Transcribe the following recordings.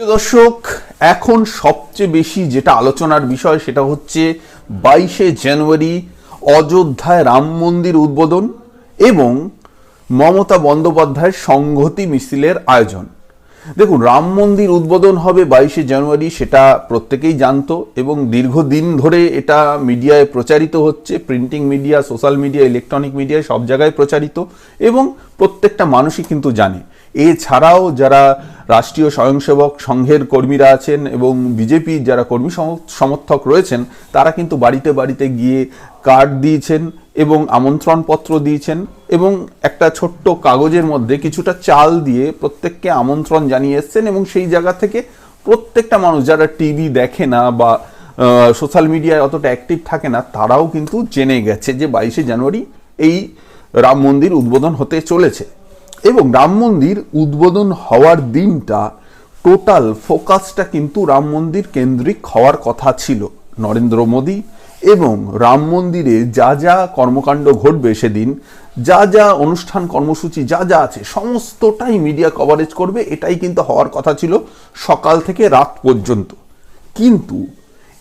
দর্শক, এখন সবচেয়ে বেশি যেটা আলোচনার বিষয় সেটা হচ্ছে বাইশে জানুয়ারি অযোধ্যায় রাম মন্দির উদ্বোধন এবং মমতা বন্দ্যোপাধ্যায়ের সংহতি মিছিলের আয়োজন। দেখুন, রাম মন্দির উদ্বোধন হবে বাইশে জানুয়ারি, সেটা প্রত্যেকেই জানতো এবং দীর্ঘদিন ধরে এটা মিডিয়ায় প্রচারিত হচ্ছে, printing media, social media, electronic মিডিয়ায় সব জায়গায় প্রচারিত এবং প্রত্যেকটা মানুষই কিন্তু জানে। এছাড়াও যারা রাষ্ট্রীয় স্বয়ংসেবক সংঘের কর্মীরা আছেন এবং বিজেপির যারা কর্মী সম- সমর্থক রয়েছেন, তারা কিন্তু বাড়িতে বাড়িতে গিয়ে কার্ড দিয়েছেন এবং আমন্ত্রণপত্র দিয়েছেন এবং একটা ছোট্ট কাগজের মধ্যে কিছুটা চাল দিয়ে প্রত্যেককে আমন্ত্রণ জানিয়ে এসছেন এবং সেই জায়গা থেকে প্রত্যেকটা মানুষ যারা টিভি দেখে না বা সোশ্যাল মিডিয়ায় অতটা অ্যাক্টিভ থাকে না, তারাও কিন্তু জেনে গেছে যে বাইশে জানুয়ারি এই রাম মন্দির উদ্বোধন হতে চলেছে। এবং রাম মন্দির উদ্বোধন হওয়ার দিনটা টোটাল ফোকাসটা কিন্তু রাম মন্দির কেন্দ্রিক হওয়ার কথা ছিল। নরেন্দ্র মোদী এবং রাম মন্দিরে যা যা কর্মকাণ্ড ঘটবে সেদিন, যা যা অনুষ্ঠান কর্মসূচি যা যা আছে, সমস্তটাই মিডিয়া কভারেজ করবে, এটাই কিন্তু হওয়ার কথা ছিল সকাল থেকে রাত পর্যন্ত। কিন্তু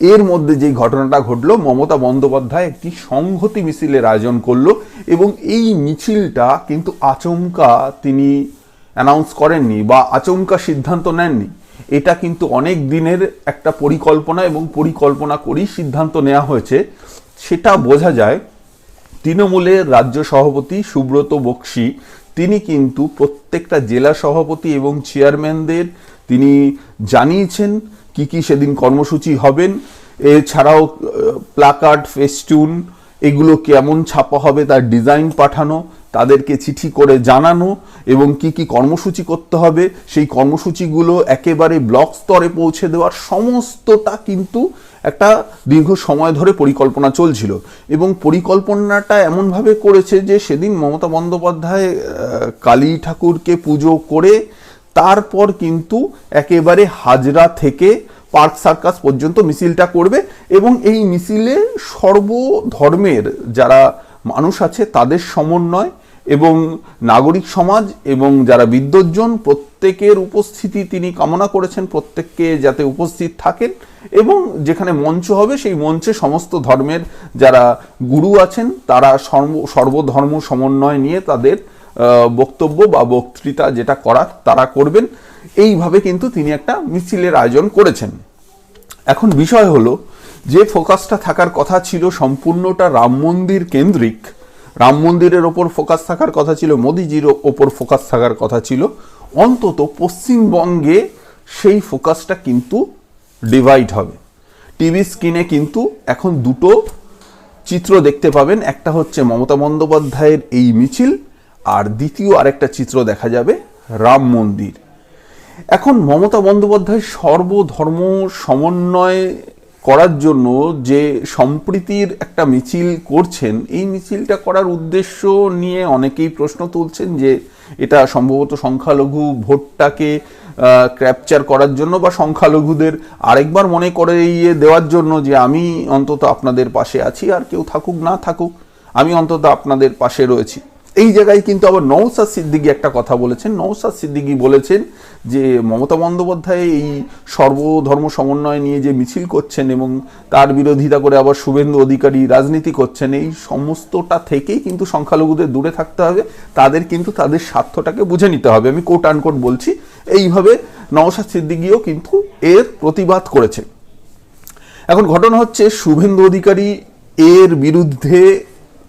এর মধ্যে যে ঘটনাটা ঘটলো, মমতা বন্দ্যোপাধ্যায় একটি সংহতি মিছিলের আয়োজন করল এবং এই মিছিলটা কিন্তু আচমকা তিনি অ্যানাউন্স করেননি বা আচমকা সিদ্ধান্ত নেননি। এটা কিন্তু অনেক দিনের একটা পরিকল্পনা এবং পরিকল্পনা করেই সিদ্ধান্ত নেওয়া হয়েছে। সেটা বোঝা যায়, তৃণমূলের রাজ্য সভাপতি সুব্রত বক্সি, তিনি কিন্তু প্রত্যেকটা জেলা সভাপতি এবং চেয়ারম্যানদের তিনি জানিয়েছেন কি কি সেদিন কর্মসূচি হবেন, এছাড়াও প্লাকার্ড ফেস্টুন এগুলো কেমন ছাপা হবে, তার ডিজাইন পাঠানো, তাদেরকে চিঠি করে জানানো এবং কি কি কর্মসূচি করতে হবে, সেই কর্মসূচিগুলো একেবারে ব্লক স্তরে পৌঁছে দেওয়ার সমস্তটা কিন্তু একটা দীর্ঘ সময় ধরে পরিকল্পনা চলছিল এবং পরিকল্পনাটা এমনভাবে করেছে যে সেদিন মমতা বন্দ্যোপাধ্যায় কালী ঠাকুরকে পুজো করে তারপর কিন্তু একেবারে হাজরা থেকে পার্ক সার্কাস পর্যন্ত মিছিলটা করবে এবং এই মিছিলে সর্বধর্মের যারা মানুষ আছে তাদের সমন্বয় এবং নাগরিক সমাজ এবং যারা বিদ্যুৎজন প্রত্যেকের উপস্থিতি তিনি কামনা করেছেন, প্রত্যেককে যাতে উপস্থিত থাকেন এবং যেখানে মঞ্চ হবে সেই মঞ্চে সমস্ত ধর্মের যারা গুরু আছেন তারা সর্ব, সর্বধর্ম সমন্বয় নিয়ে তাদের বক্তব্য বা বক্তৃতা যেটা করার তারা করবেন। এইভাবে কিন্তু তিনি একটা মিছিলের আয়োজন করেছেন। এখন বিষয় হলো, যে ফোকাসটা থাকার কথা ছিল সম্পূর্ণটা রাম মন্দির কেন্দ্রিক, রাম মন্দিরের ওপর ফোকাস থাকার কথা ছিল, মোদিজির ওপর ফোকাস থাকার কথা ছিল, অন্তত পশ্চিমবঙ্গে সেই ফোকাসটা কিন্তু ডিভাইড হবে। টিভি স্ক্রিনে কিন্তু এখন দুটো চিত্র দেখতে পাবেন, একটা হচ্ছে মমতা বন্দ্যোপাধ্যায়ের এই মিছিল আর দ্বিতীয় আরেকটা চিত্র দেখা যাবে, রাম মন্দির। এখন মমতা বন্দ্যোপাধ্যায় সর্বধর্ম সমন্বয় করার জন্য যে সম্প্রীতির একটা মিছিল করছেন, এই মিছিলটা করার উদ্দেশ্য নিয়ে অনেকেই প্রশ্ন তুলছেন যে এটা সম্ভবত সংখ্যালঘু ভোটটাকে ক্যাপচার করার জন্য বা সংখ্যালঘুদের আরেকবার মনে করে ইয়ে দেওয়ার জন্য যে আমি অন্তত আপনাদের পাশে আছি আর কেউ থাকুক, না থাকুক, আমি অন্তত আপনাদের পাশে রয়েছি। এই জায়গায় কিন্তু আবার নৌসাদ সিদ্দিকী একটা কথা বলেছেন। নৌসাদ সিদ্দিকী বলেছেন যে মমতা বন্দ্যোপাধ্যায় এই সর্বধর্ম সমন্বয় নিয়ে যে মিছিল করছেন এবং তার বিরোধিতা করে আবার শুভেন্দু অধিকারী রাজনীতি করছেন, এই সমস্তটা থেকেই কিন্তু সংখ্যালঘুদের দূরে থাকতে হবে। তাদের কিন্তু তাদের স্বার্থটাকে বুঝে নিতে হবে। আমি কোট আনকোট বলছি, এইভাবে নওসাদ সিদ্দিকীও কিন্তু এর প্রতিবাদ করেছে। এখন ঘটনা হচ্ছে, শুভেন্দু অধিকারী এর বিরুদ্ধে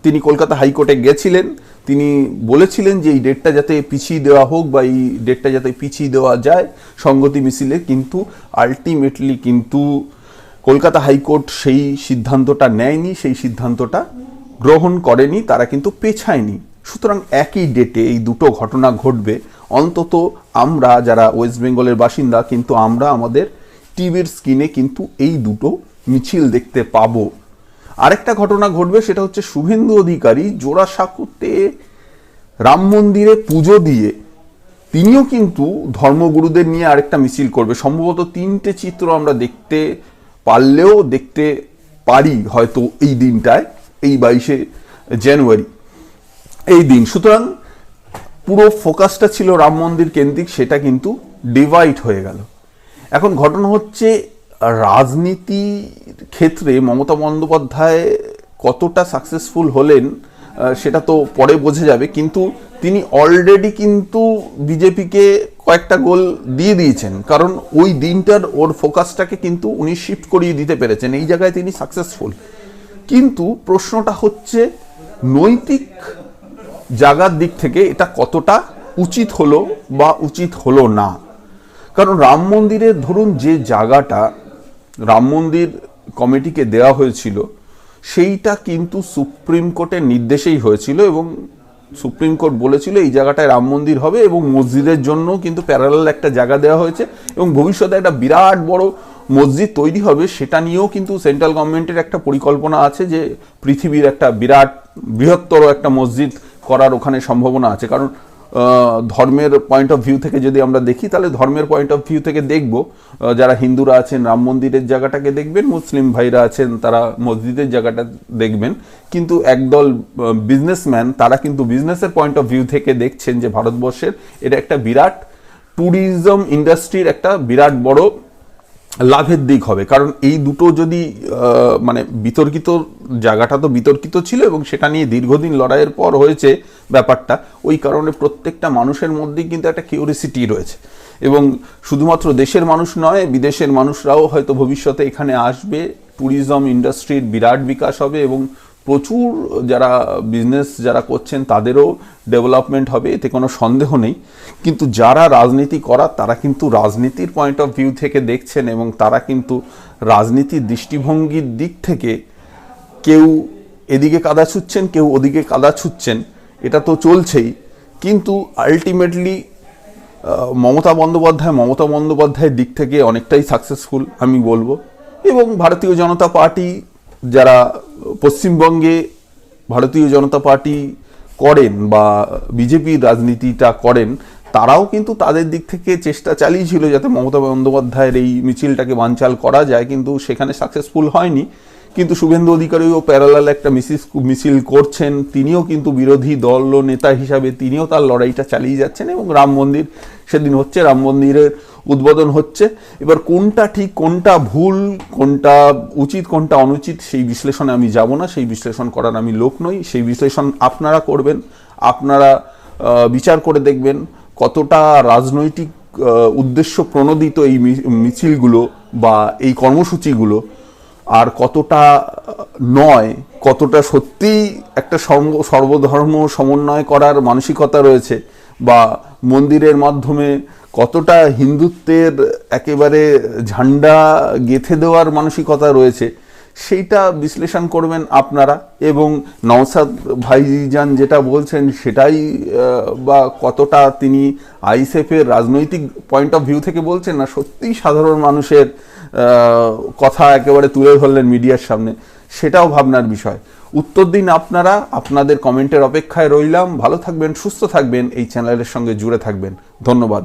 তিনি কলকাতা হাইকোর্টে গেছিলেন। তিনি বলেছিলেন যে এই ডেটটা যাতে পিছিয়ে দেওয়া হোক বা এই ডেটটা যাতে পিছিয়ে দেওয়া যায় সঙ্গতি মিছিলে, কিন্তু আলটিমেটলি কিন্তু কলকাতা হাইকোর্ট সেই সিদ্ধান্তটা নেয়নি, সেই সিদ্ধান্তটা গ্রহণ করেনি, তারা কিন্তু পেছায়নি। সুতরাং একই ডেটে এই দুটো ঘটনা ঘটবে। অন্তত আমরা যারা ওয়েস্ট বেঙ্গলের বাসিন্দা, কিন্তু আমরা আমাদের টিভির স্ক্রিনে কিন্তু এই দুটো মিছিল দেখতে পাবো। আরেকটা ঘটনা ঘটবে, সেটা হচ্ছে শুভেন্দু অধিকারী জোড়াসাঁকোতে রাম মন্দিরে পুজো দিয়ে তিনিও কিন্তু ধর্মগুরুদের নিয়ে আরেকটা মিছিল করবে। সম্ভবত তিনটে চিত্র আমরা দেখতে পারলেও দেখতে পারি হয়তো এই দিনটায়, এই বাইশে জানুয়ারি। এই দিন। সুতরাং পুরো ফোকাসটা ছিল রাম মন্দির কেন্দ্রিক, সেটা কিন্তু ডিভাইড হয়ে গেল। এখন ঘটনা হচ্ছে রাজনীতির ক্ষেত্রে মমতা বন্দ্যোপাধ্যায় কতটা সাকসেসফুল হলেন সেটা তো পরে বোঝা যাবে, কিন্তু তিনি অলরেডি কিন্তু বিজেপিকে কয়েকটা গোল দিয়ে দিয়েছেন। কারণ ওই দিনটার ওর ফোকাসটাকে কিন্তু উনি শিফট করিয়ে দিতে পেরেছেন, এই জায়গায় তিনি সাকসেসফুল কিন্তু প্রশ্নটা হচ্ছে, নৈতিক জায়গার দিক থেকে এটা কতটা উচিত হলো বা উচিত হলো না? কারণ রাম মন্দিরের ধরুন যে জায়গাটা, রাম মন্দির কমিটিকে দেওয়া হয়েছিল সেইটা কিন্তু সুপ্রিম কোর্টের নির্দেশেই হয়েছিল এবং সুপ্রিম কোর্ট বলেছিল এই জায়গাটায় রাম মন্দির হবে এবং মসজিদের জন্য কিন্তু প্যারালাল একটা জায়গা দেওয়া হয়েছে এবং ভবিষ্যতে একটা বিরাট বড় মসজিদ তৈরি হবে সেটা নিয়েও কিন্তু সেন্ট্রাল গভর্নমেন্টের একটা পরিকল্পনা আছে যে পৃথিবীর একটা বিরাট বৃহত্তর একটা মসজিদ করার ওখানে সম্ভাবনা আছে। কারণ ধর্মের পয়েন্ট অফ ভিউ থেকে যদি আমরা দেখি, তাহলে ধর্মের পয়েন্ট অফ ভিউ থেকে দেখব যারা হিন্দুরা আছেন, রাম মন্দিরের জায়গাটাকে দেখবেন, মুসলিম ভাইরা আছেন, তারা মসজিদের জায়গাটা দেখবেন। কিন্তু একদল বিজনেসম্যান তারা কিন্তু বিজনেসের পয়েন্ট অফ ভিউ থেকে দেখছেন যে ভারতবর্ষের এটা একটা বিরাট ট্যুরিজম ইন্ডাস্ট্রির একটা বিরাট বড় লাভের দিক হবে। কারণ এই দুটো যদি মানে বিতর্কিত জায়গাটা তো বিতর্কিত ছিল এবং সেটা নিয়ে দীর্ঘদিন লড়াইয়ের পর হয়েছে ব্যাপারটা, ওই কারণে প্রত্যেকটা মানুষের মধ্যেই কিন্তু একটা কিউরিসিটি রয়েছে। এবং শুধুমাত্র দেশের মানুষ নয়, বিদেশের মানুষরাও হয়তো ভবিষ্যতে এখানে আসবে ট্যুরিজম ইন্ডাস্ট্রির বিরাট বিকাশ হবে এবং প্রচুর যারা বিজনেস যারা করছেন তাদেরও ডেভেলপমেন্ট হবে, এতে কোনো সন্দেহ নেই। কিন্তু যারা রাজনীতি করার, তারা কিন্তু রাজনীতির পয়েন্ট অফ ভিউ থেকে দেখছেন এবং তারা কিন্তু রাজনীতির দৃষ্টিভঙ্গির দিক থেকে কেউ এদিকে কাদা ছুটছেন কেউ ওদিকে কাদা ছুটছেন এটা তো চলছেই। কিন্তু আলটিমেটলি মমতা বন্দ্যোপাধ্যায় মমতা বন্দ্যোপাধ্যায়ের দিক থেকে অনেকটাই সাকসেসফুল আমি বলব। এবং ভারতীয় জনতা পার্টি যারা পশ্চিমবঙ্গে ভারতীয় জনতা পার্টি করেন বা বিজেপির রাজনীতিটা করেন, তারাও কিন্তু তাদের দিক থেকে চেষ্টা চালিয়েছিল যাতে মমতা বন্দ্যোপাধ্যায়ের এই মিছিলটাকে বানচাল করা যায়, কিন্তু সেখানে সাকসেসফুল হয়নি। কিন্তু শুভেন্দু অধিকারীও প্যারালাল একটা মিসিস মিছিল করছেন, তিনিও কিন্তু বিরোধী দল ও নেতা হিসাবে তিনিও তার লড়াইটা চালিয়ে যাচ্ছেন এবং রাম মন্দির সেদিন হচ্ছে, রাম মন্দিরের উদ্বোধন হচ্ছে। এবার কোনটা ঠিক, কোনটা ভুল, কোনটা উচিত, কোনটা অনুচিত সেই বিশ্লেষণে আমি যাব না। সেই বিশ্লেষণ করার আমি লোক নই। সেই বিশ্লেষণ আপনারা করবেন, আপনারা বিচার করে দেখবেন কতটা রাজনৈতিক উদ্দেশ্য প্রণোদিত এই মিছিলগুলো বা এই কর্মসূচিগুলো আর কতটা নয়, কতটা সত্যিই একটা সর্ব- সর্বধর্ম সমন্বয় করার মানসিকতা রয়েছে বা মন্দিরের মাধ্যমে কতটা হিন্দুত্বের একেবারে ঝান্ডা গেথে দেওয়ার মানসিকতা রয়েছে সেইটা বিশ্লেষণ করবেন আপনারা এবং নওসাদ ভাইজান যেটা বলছেন সেটাই বা কতটা তিনি আইসেফের রাজনৈতিক পয়েন্ট অফ ভিউ থেকে বলছেন না, সত্যিই সাধারণ মানুষের কথা একেবারে তুলে ধরলেন মিডিয়ার সামনে, সেটাও ভাবনার বিষয়। উত্তর দিন আপনারা, আপনাদের কমেন্টের অপেক্ষায় রইলাম। ভালো থাকবেন, সুস্থ থাকবেন, এই চ্যানেলের সঙ্গে জুড়ে থাকবেন। ধন্যবাদ।